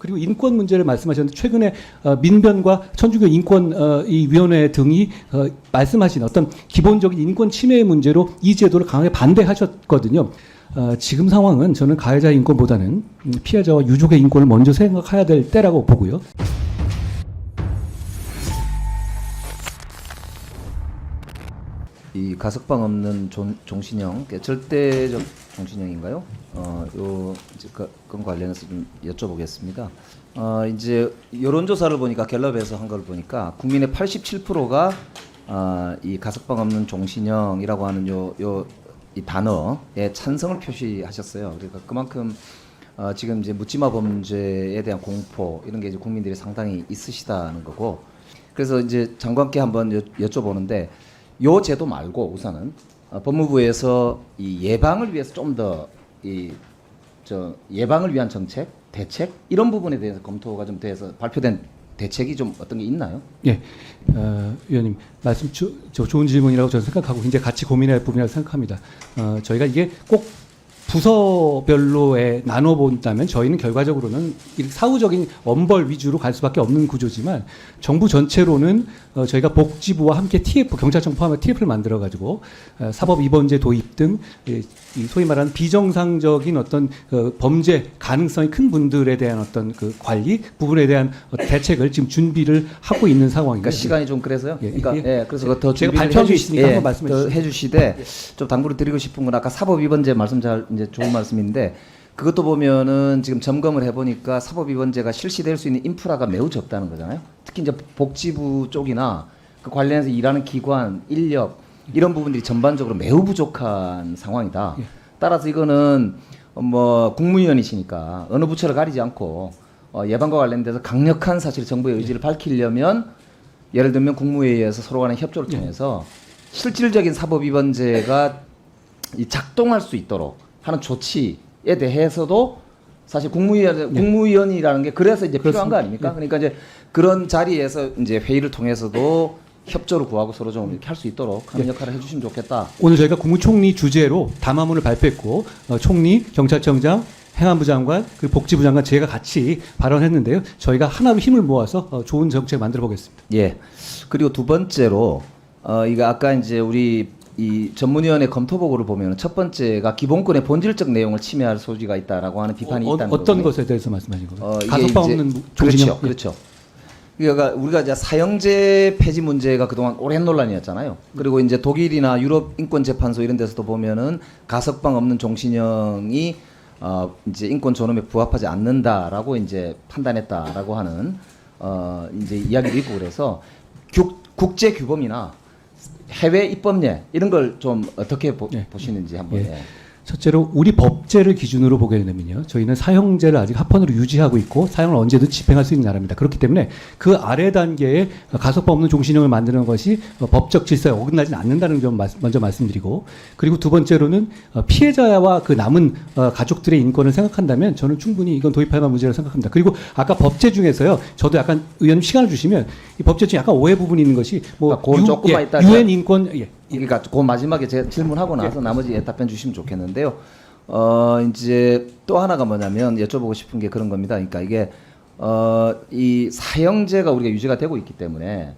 그리고 인권 문제를 말씀하셨는데 최근에 어, 민변과 천주교 인권 어, 이 위원회 등이 어, 말씀하신 어떤 기본적인 인권 침해의 문제로 이 제도를 강하게 반대하셨거든요. 어, 지금 상황은 저는 가해자 인권보다는 음, 피해자와 유족의 인권을 먼저 생각해야 될 때라고 보고요. 이 가석방 없는 종, 종신형, 절대적 종신형인가요? 어, 요 이제 그, 건 관련해서 좀 여쭤보겠습니다. 어, 이제 여론조사를 보니까 갤럽에서 한 걸 보니까 국민의 87%가 아, 이 가석방 없는 종신형이라고 하는 요 요 이 단어에 찬성을 표시하셨어요. 그러니까 그만큼 어, 지금 이제 묻지마 범죄에 대한 공포 이런 게 이제 국민들이 상당히 있으시다는 거고 그래서 이제 장관께 한번 여, 여쭤보는데 요 제도 말고 우선은 어, 법무부에서 이 예방을 위해서 좀 더 이 저 예방을 위한 정책 대책 이런 부분에 대해서 검토가 좀 돼서 발표된 대책이 좀 어떤 게 있나요? 예, 어, 위원님 말씀 주, 저 좋은 질문이라고 저는 생각하고 굉장히 같이 고민할 부분이라고 생각합니다. 어, 저희가 이게 꼭 부서별로에 나눠 본다면 저희는 결과적으로는 이 사후적인 원벌 위주로 갈 수밖에 없는 구조지만 정부 전체로는 어, 저희가 복지부와 함께 TF 경찰청 포함해 TF를 만들어 가지고 어, 사법 입원제 도입 등 이, 이 소위 말하는 비정상적인 어떤 어, 범죄 가능성이 큰 분들에 대한 어떤 그 관리 부분에 대한 어, 대책을 지금 준비를 하고 있는 상황입니다. 그러니까 시간이 좀 그래서요. 예, 그러니까 예. 예, 그래서 더 제가 발표하고 해주시- 있으니까 한번 말씀해 더 주시죠. 해주시되 좀 당부를 드리고 싶은 건 아까 사법 위반제 말씀 잘 이제 좋은 말씀인데 그것도 보면은 지금 점검을 해보니까 사법 위반제가 실시될 수 있는 인프라가 매우 적다는 거잖아요. 특히 이제 복지부 쪽이나 그 관련해서 일하는 기관, 인력 이런 부분들이 전반적으로 매우 부족한 상황이다. 예. 따라서 이거는 어, 뭐 국무위원이시니까 어느 부처를 가리지 않고 어, 예방과 관련돼서 강력한 사실 정부의 의지를 밝히려면 예를 들면 국무회의에서 서로 간의 협조를 예. 통해서 실질적인 사법 위반제가 이 작동할 수 있도록 하는 조치에 대해서도 사실 국무위원 국무위원이라는 게 그래서 이제 필요한 거 예. 그렇습니다. 아닙니까? 그러니까 이제 그런 자리에서 이제 회의를 통해서도 협조를 구하고 서로 좀 이렇게 할 수 있도록 하는 역할을 해주시면 좋겠다. 오늘 저희가 국무총리 주재로 담화문을 발표했고 어, 총리, 경찰청장, 행안부 장관, 그리고 복지부 장관 제가 같이 발언했는데요. 저희가 하나로 힘을 모아서 어, 좋은 정책 만들어 보겠습니다. 예. 그리고 두 번째로 어 이거 아까 이제 우리 이 전문위원회 검토 보고를 보면 첫 번째가 기본권의 본질적 내용을 침해할 소지가 있다라고 하는 비판이 어, 있다는 어떤 거거든요. 것에 대해서 말씀하신 거예요? 어, 이게 가석방 이제- 없는 종신형. 그렇죠, 그렇죠. 그러니까 우리가 이제 사형제 폐지 문제가 그동안 오랜 논란이었잖아요. 그리고 이제 독일이나 유럽 인권 재판소 이런 데서도 보면은 가석방 없는 종신형이 어 이제 인권 존엄에 부합하지 않는다라고 이제 판단했다라고 하는 어 이제 이야기도 있고 그래서 국, 국제 규범이나 해외 입법례 이런 걸 좀 어떻게 보, 예. 보시는지 한번 예. 예. 첫째로 우리 법제를 기준으로 보게 되면요. 저희는 사형제를 아직 합헌으로 유지하고 있고 사형을 언제든 집행할 수 있는 나라입니다. 그렇기 때문에 그 아래 단계에 가석방 없는 종신형을 만드는 것이 어, 법적 질서에 어긋나지 않는다는 점 말- 먼저 말씀드리고 그리고 두 번째로는 어, 피해자와 그 남은 어, 가족들의 인권을 생각한다면 저는 충분히 이건 도입할 만한 문제라고 생각합니다. 그리고 아까 법제 중에서요. 저도 약간 의원님 시간을 주시면 이 법제 중에 약간 오해 부분이 있는 것이 뭐 아, 그건 조금만 이따 유엔 인권 예. 그러니까 그 마지막에 제가 질문하고 나서 나머지 답변 주시면 좋겠는데요. 어 이제 또 하나가 뭐냐면 여쭤보고 싶은 게 그런 겁니다. 그러니까 이게 어 이 사형제가 우리가 유지가 되고 있기 때문에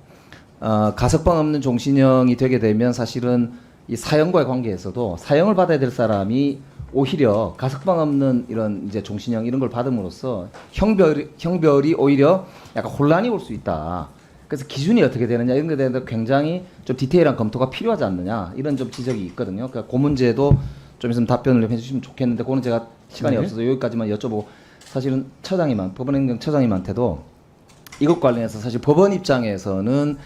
어 가석방 없는 종신형이 되게 되면 사실은 이 사형과의 관계에서도 사형을 받아야 될 사람이 오히려 가석방 없는 이런 이제 종신형 이런 걸 받음으로써 형별 형별이 오히려 약간 혼란이 올 수 있다. 그래서 기준이 어떻게 되느냐 이런 것에 대해서 굉장히 좀 디테일한 검토가 필요하지 않느냐 이런 좀 지적이 있거든요. 그러니까 그 문제도 좀 있으면 답변을 좀 해주시면 좋겠는데 그거는 제가 시간이 네. 없어서 여기까지만 여쭤보고 사실은 처장님한 법원행정 처장님한테도 이것 관련해서 사실 법원 입장에서는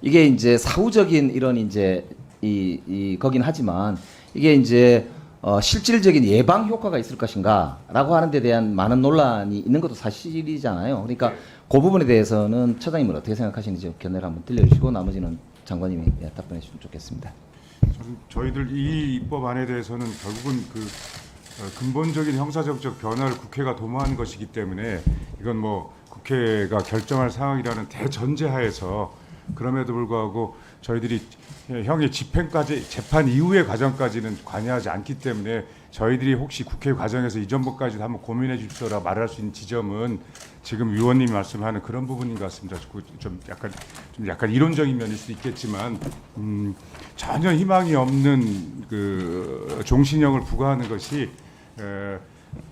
이게 이제 사후적인 이런 이제 이, 이 거긴 하지만 이게 이제 어, 실질적인 예방 효과가 있을 것인가라고 하는 데 대한 많은 논란이 있는 것도 사실이잖아요. 그러니까 그 부분에 대해서는 처장님은 어떻게 생각하시는지 견해를 한번 들려주시고 나머지는 장관님이 예, 답변해 주시면 좋겠습니다. 저희들 이 입법안에 대해서는 결국은 그 어, 근본적인 형사정책 변화를 국회가 도모하는 것이기 때문에 이건 뭐 국회가 결정할 사항이라는 대전제하에서 그럼에도 불구하고 저희들이 형의 집행까지 재판 이후의 과정까지는 관여하지 않기 때문에 저희들이 혹시 국회 과정에서 이전 법까지 한번 고민해 주십시오라 말할 수 있는 지점은 지금 위원님이 말씀하는 그런 부분인 것 같습니다. 그좀 약간 좀 약간 이론적인 면일 수도 있겠지만 음, 전혀 희망이 없는 그 종신형을 부과하는 것이 에,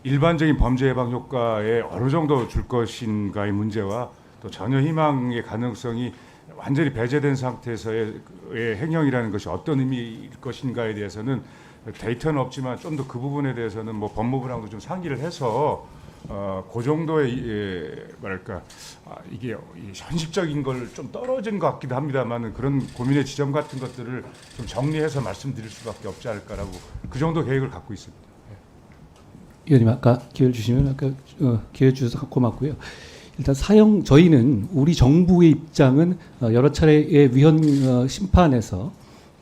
일반적인 범죄 예방 효과에 어느 정도 줄 것인가의 문제와 또 전혀 희망의 가능성이 완전히 배제된 상태에서의 의 행형이라는 것이 어떤 의미일 것인가에 대해서는 데이터는 없지만 좀 더 그 부분에 대해서는 뭐 법무부랑도 좀 상의를 해서 어, 그 정도의 이, 예, 뭐랄까 아, 이게 이 현실적인 걸 좀 떨어진 것 같기도 합니다만은 그런 고민의 지점 같은 것들을 좀 정리해서 말씀드릴 수밖에 없지 않을까라고 그 정도 계획을 갖고 있습니다. 의원님 아까 기회를 주시면 아까 어, 기회 주셔서 고맙고요. 일단 사형 저희는 우리 정부의 입장은 어, 여러 차례의 위헌 어, 심판에서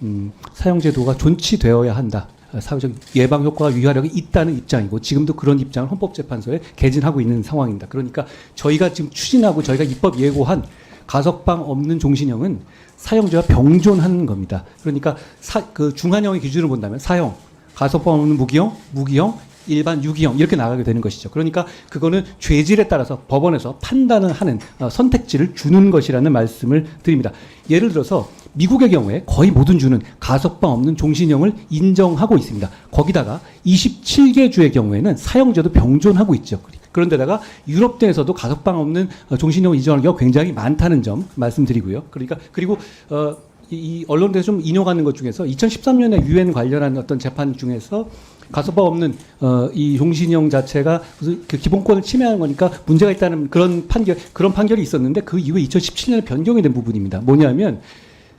음, 사형제도가 존치되어야 한다. 어, 사회적 예방 효과가 유효하력이 있다는 입장이고 지금도 그런 입장을 헌법재판소에 개진하고 있는 상황입니다. 그러니까 저희가 지금 추진하고 저희가 입법 예고한 가석방 없는 종신형은 사형제와 병존하는 겁니다. 그러니까 사, 그 중한형의 기준으로 본다면 사형, 가석방 없는 무기형, 무기형, 일반 유기형 이렇게 나가게 되는 것이죠. 그러니까 그거는 죄질에 따라서 법원에서 판단을 하는 어, 선택지를 주는 것이라는 말씀을 드립니다. 예를 들어서 미국의 경우에 거의 모든 주는 가석방 없는 종신형을 인정하고 있습니다. 거기다가 27개 주의 경우에는 사형제도 병존하고 있죠. 그런데다가 유럽 등에서도 가석방 없는 어, 종신형을 인정하는 경우가 굉장히 많다는 점 말씀드리고요. 그러니까 그리고 어, 이, 이 언론에서 좀 인용하는 것 중에서 2013년에 유엔 관련한 어떤 재판 중에서 가석방 없는 어, 이 종신형 자체가 무슨 그 기본권을 침해하는 거니까 문제가 있다는 그런 판결 그런 판결이 있었는데 그 이후에 2017년에 변경이 된 부분입니다. 뭐냐면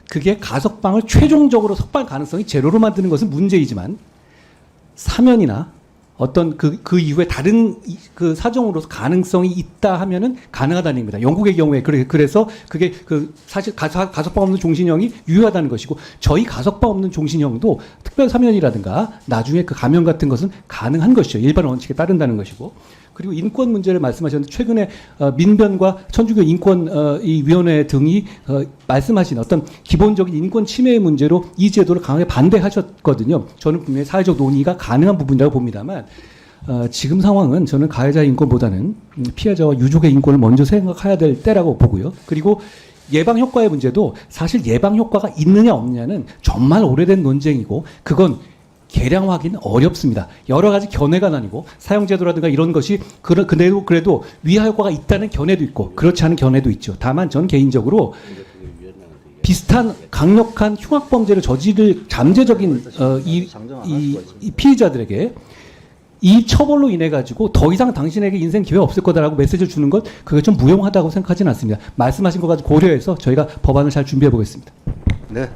그게 가석방을 최종적으로 석방 가능성이 제로로 만드는 것은 문제이지만 사면이나 어떤 그, 그 이후에 다른 이- 그 사정으로서 가능성이 있다 하면은 가능하다는 얘기입니다. 영국의 경우에 그래, 그래서 그게 그 사실 가석, 가석방 없는 종신형이 유효하다는 것이고 저희 가석방 없는 종신형도 특별 사면이라든가 나중에 그 감형 같은 것은 가능한 것이죠. 일반 원칙에 따른다는 것이고 그리고 인권 문제를 말씀하셨는데 최근에 어, 민변과 천주교 인권 어, 이 위원회 등이 어, 말씀하신 어떤 기본적인 인권 침해의 문제로 이 제도를 강하게 반대하셨거든요. 저는 분명히 사회적 논의가 가능한 부분이라고 봅니다만 어, 지금 상황은 저는 가해자 인권보다는 음, 피해자와 유족의 인권을 먼저 생각해야 될 때라고 보고요. 그리고 예방 효과의 문제도 사실 예방 효과가 있느냐 없느냐는 정말 오래된 논쟁이고 그건 계량화하기는 어렵습니다. 여러 가지 견해가 나뉘고 사용제도라든가 이런 것이 그러, 그래도 그래도 위하 효과가 있다는 견해도 있고 그렇지 않은 견해도 있죠. 다만 전 개인적으로 비슷한 강력한 흉악 범죄를 저지를 잠재적인 어, 이, 이, 이 피의자들에게 이 처벌로 인해 가지고 더 이상 당신에게 인생 기회 없을 거다라고 메시지를 주는 것 그게 좀 무용하다고 생각하지는 않습니다. 말씀하신 것 가지고 고려해서 저희가 법안을 잘 준비해 보겠습니다. 네,